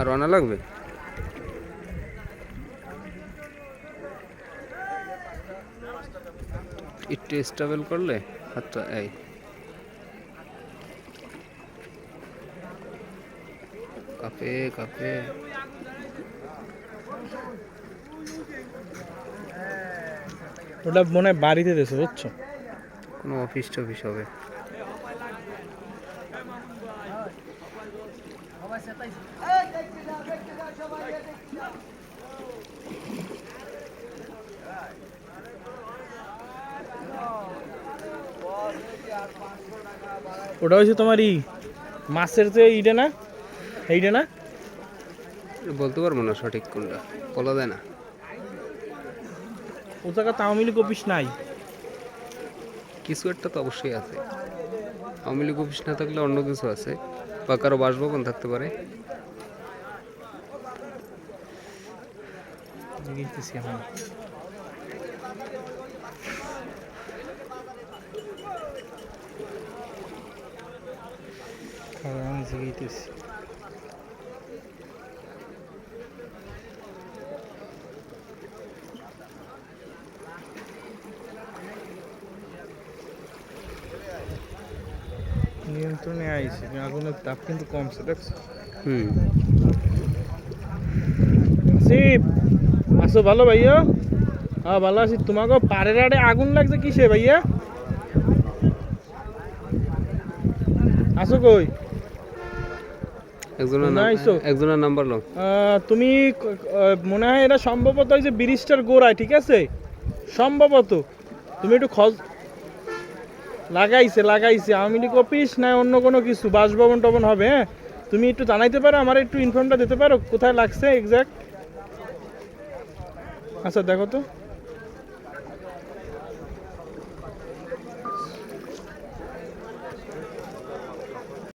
আর আনা লাগবে? একটু স্টেবল করলে হাতটা এই। কাপে কাপে। ওটা মনে হয় বাড়িতে দেশে বুঝছ? কোনো অফিস টফিস হবে। ওটা হচ্ছে তোমার ই মাছের যে ইটা না? এইটা না? বলতে পারব না সঠিক কোনটা বলা যায় না। ও জায়গা তামিলি কপিস নাই। কিছু একটা তো অবশ্যই আছে। আওয়ামী লীগ অফিস না থাকলে অন্য কিছু আছে। বা কারও বাসভবন থাকতে পারে। জিগাইতেছি নিয়ন্ত্রণে আইছে আগুনের তাপ কিন্তু কমছে দেখছ? হুম। আসিফ আসো ভালো ভাইয়া। হ্যাঁ ভালো আছি। তোমাকে পাড়ের আড়ে আগুন লাগছে কিসে ভাইয়া? আসো কই? একজনের নাম একজনের নাম্বার লো আহ, তুমি মনে হয় এটা সম্ভবত ওই যে ব্রিজটার গোড়ায় ঠিক আছে? সম্ভবত। তুমি একটু খোঁজ লাগাইছে লাগাইছে। আওয়ামী লীগ অফিস না অন্য কোনো কিছু? বাসভবন টবন হবে হ্যাঁ? তুমি একটু জানাইতে পারো, আমার একটু ইনফর্মটা দিতে পারো, কোথায় লাগছে এক্সাক্ট আচ্ছা দেখো তো।